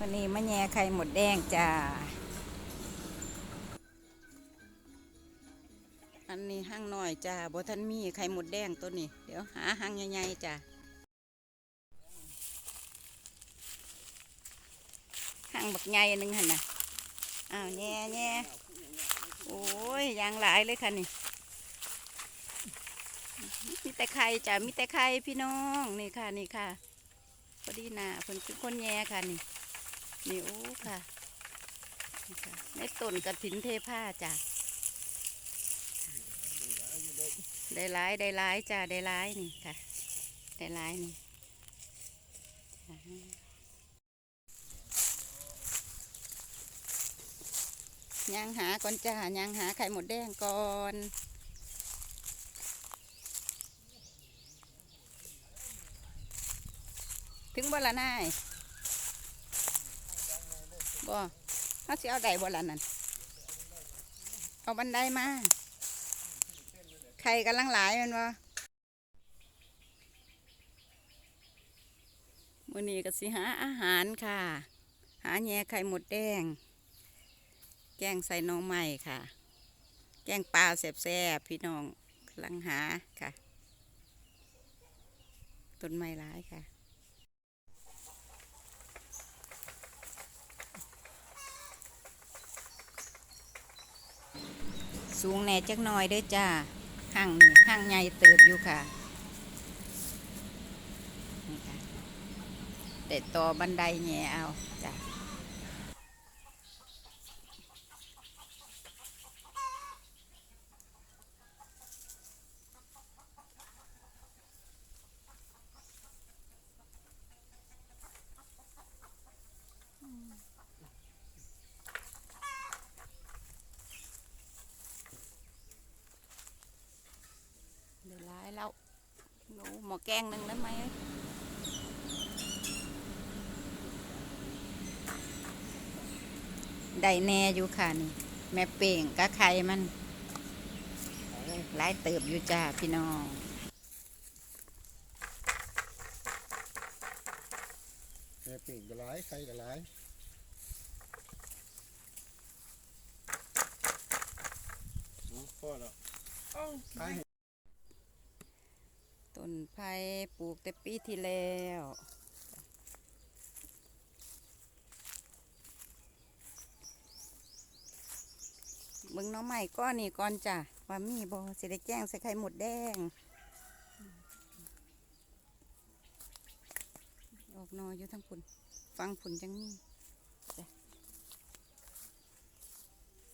วันนี้มะแย่ไข่หมดแดงจ้า อันนี้ห้างหน้อยจ้าบ่ทันมีไข่หมดแดงตัวนี้ เดี๋ยวหาห้างใหญ่ๆจ้าห้างบักใหญ่หนึงหันนะอ้าวแย่แย่โอ้ยยางหลายเลยค่ะนี่ มีแต่ไข่จ้ะมีแต่ไข่พี่น้อง นี่ค่ะนี่ค่ะพอดีนะเพิ่นเป็นคนแย่ค่ะนี่ นี่โอ้ค่ะนี่ค่ะในต้นกระถินเทผ้าจ้ะได้หลายได้หลายจ้ะได้หลายนี่ค่ะ ได้หลายนี่ย่างหาก่อนจ้าย่างหาไข่หมดแดงก่อนถึงบ่ละนาย บ่เขาสิเอาใดบ่ละนั่นเอาบันไดมาไข่กำลังหลายมันบ่มื้อนี้ก็สิหาอาหารค่ะ หาแหน่ไข่หมดแดง แกงใส่น้องใหม่ค่ะ แกงปลาแซ่บๆพี่น้องกำลังหาค่ะต้นไม้หลายค่ะ สูงแหน่จักหน่อยเด้อจ้าห้างนี่ห้างใหญ่เติบอยู่ค่ะนี่ค่ะแต่ต่อบันไดแง่เอาจ้าเดี๋ยวร้ายแล้วหนูหมอ แกงหนึ่งได้ไหมได้แน่อยู่ค่ะนี่ แม่เป่งกะไข่มันหลายเติบอยู่จ้าพี่น้องแม่เป่งก็ร้ายใครก็ร้ายเอาพ่อแล้ว ต้นไผ่ปลูกแต่ปีที่แล้วเบิ่งน้องใหม่ก้อนนี่ก่อนจ้ะว่ามีบ่สิได้แจ้งใส่ไข่หมดแดง ออกนออยู่ทั้งพุ่นฟังพุ่นจังมีจ้ะ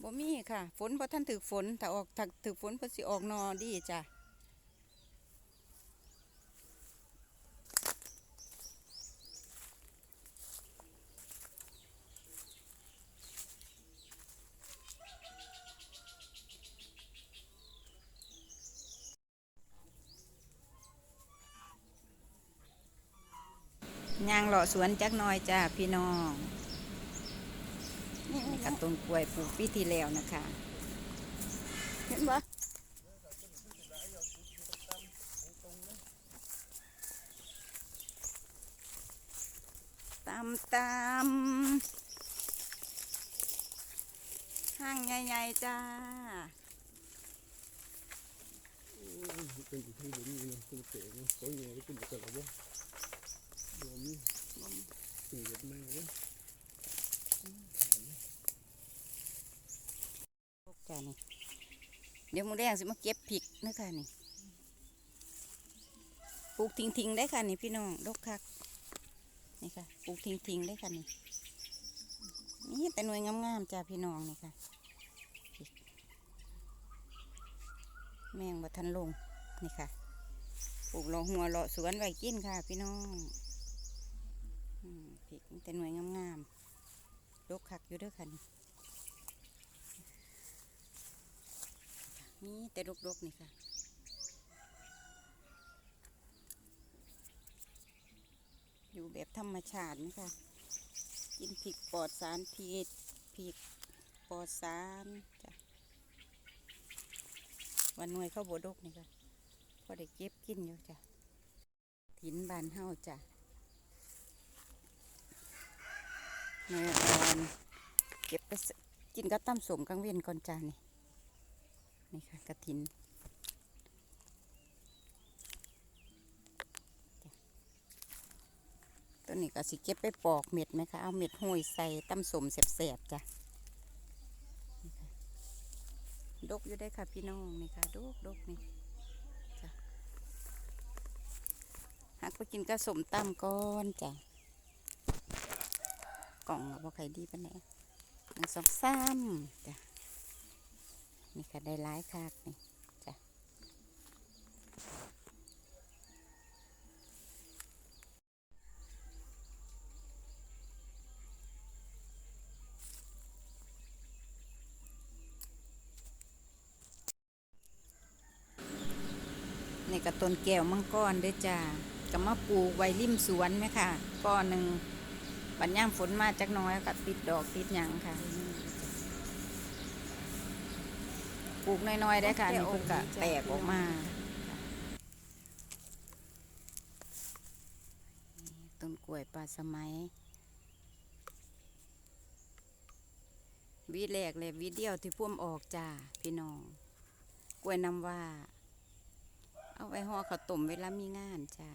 บ่มีค่ะ ฝนบ่ทันถึกฝนถ้าออกถ้าถึกฝนเพิ่นสิออกนอดีจ้ะ ยางหล่อสวนจักน่อยจ้าพี่น้องนี่ค่ะต้นกล้วยปลูกปีที่แล้วนะคะ เห็นปะตามตามห้างใหญ่ๆจ้าเป็นอยู่ที่หลุมนี่นะเป็นเต๋อนะเขาเงี้ยเป็นอยู่แต่ละวะรวมนี่สิ่งเด็ดไม่วะจ้านี่เดี๋ยวมูแดงสิมาเก็บผิกนะค่ะนี่ปลูกทิ้งๆได้ค่ะนี่พี่น้องดกคักนี่ค่ะปลูกทิ้งๆได้ค่ะนี่นี่แต่หน่วยงามๆจ้าพี่น้องนี่ค่ะแมงบัทันลงนี่ค่ะปลูกเลาะหัวเลาะสวนไว้กินค่ะ พี่น้อง ริกมีแต่หน่วยงามๆดกคักอยู่เด้วยค่ะนี่มีแต่รกๆนี่ค่ะอยู่แบบธรรมชาตินี่ค่ะกินพริกปลอดสารพิษพริกปลอดสารจ้ะวันหน่วยเข้าวบดกนี่ค่ะพอได้เก็บกินอยู่จ้ะถินบานเฮาจ้ะ เนื้ออ่อนเก็บไปกินกับตั้มสมกลางเวียนก่อนจ้านี่นี่ค่ะกระถินจ้ะตัวนี้ก็สิเก็บไปปอกเม็ดไหมคะเอาเม็ดห้อยใส่ตั้มสมแสบๆจ้ะดกอยู่ได้ค่ะพี่น้องนี่ค่ะดกดกนี่จ้ะหักไปกินกับสมตั้มก่อนจ้ะ กล่องว่าใครดีปะเนี่ยหนึ่งสองสามจ้ะนี่ก็ได้หลายคากนี่จ้ะนี่ก็ต้นแก้วมังกรด้วยจ้าก็มาปลูกไว้ริมสวนไหมค่ะก้อนหนึ่ง บัดย่ามฝนมาจักหน้อยก็ติดดอกติดหยังค่ะปลูกน้อยๆได้ค่ะนี่เพิ่นก็แตกออกมาต้นกล้วยปลาสมัยวีแรกเลยวีเดียวที่พ่วมออกจ้าพี่น้องกล้วยน้ำว่า เอาไว้ห่อข้าวต้มเวลามีงานจ้า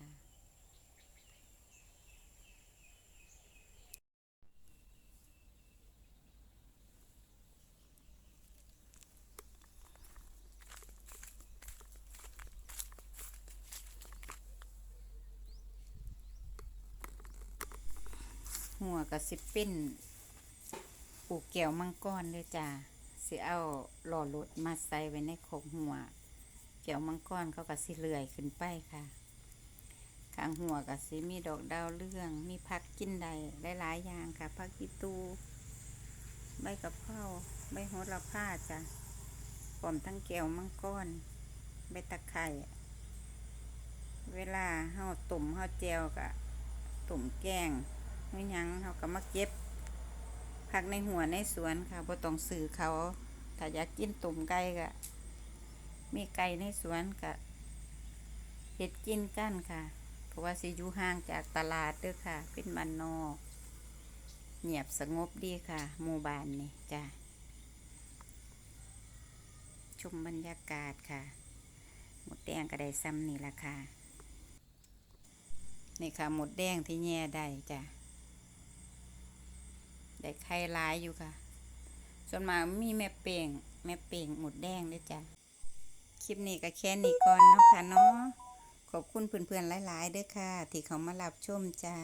หัวกับสิเป็นปลูกแก้วมังกรเลยจ้าสิเอาหล่อรถมาใส่ไว้ในโคกหัวแก้วมังกรเขาก็สิเลื่อยขึ้นไปค่ะข้างหัวก็สิมีดอกดาวเรืองมีผักกินได้หลายๆอย่างค่ะผักอีตูใบกะเพราใบโหระพาจ้ะพร้อมทั้งแก้วมังกรใบตะไคร่เวลาเฮาตุ่มเฮาแจวกะตุ่มแกง ไม่ยังเขาก็มาเก็บผักในหัวในสวนค่ะบ่ต้องซื้อเขาถ้าอยากกินตุ่มไก่ก็มีไก่ในสวนก็เห็ดกินกันค่ะ เพราะว่าสิอยู่ห่างจากตลาดเด้อค่ะ เป็นบ้านนอกเงียบสงบดีค่ะหมู่บ้านนี่จ้ะชมบรรยากาศค่ะ หมดแดงก็ได้ซ้ำนี่ละค่ะ นี่ค่ะหมดแดงที่แย่ได้จ้ะ ได้ไข่หลายอยู่ค่ะ ส่วนมากมีแม่เป่งแม่เป่งหมดแดงด้วยจ้ะ คลิปนี้ก็แค่นี้ก่อนเนาะค่ะเนาะ ขอบคุณเพื่อนๆหลายๆเด้วยค่ะ ที่เขามารับชมจ้า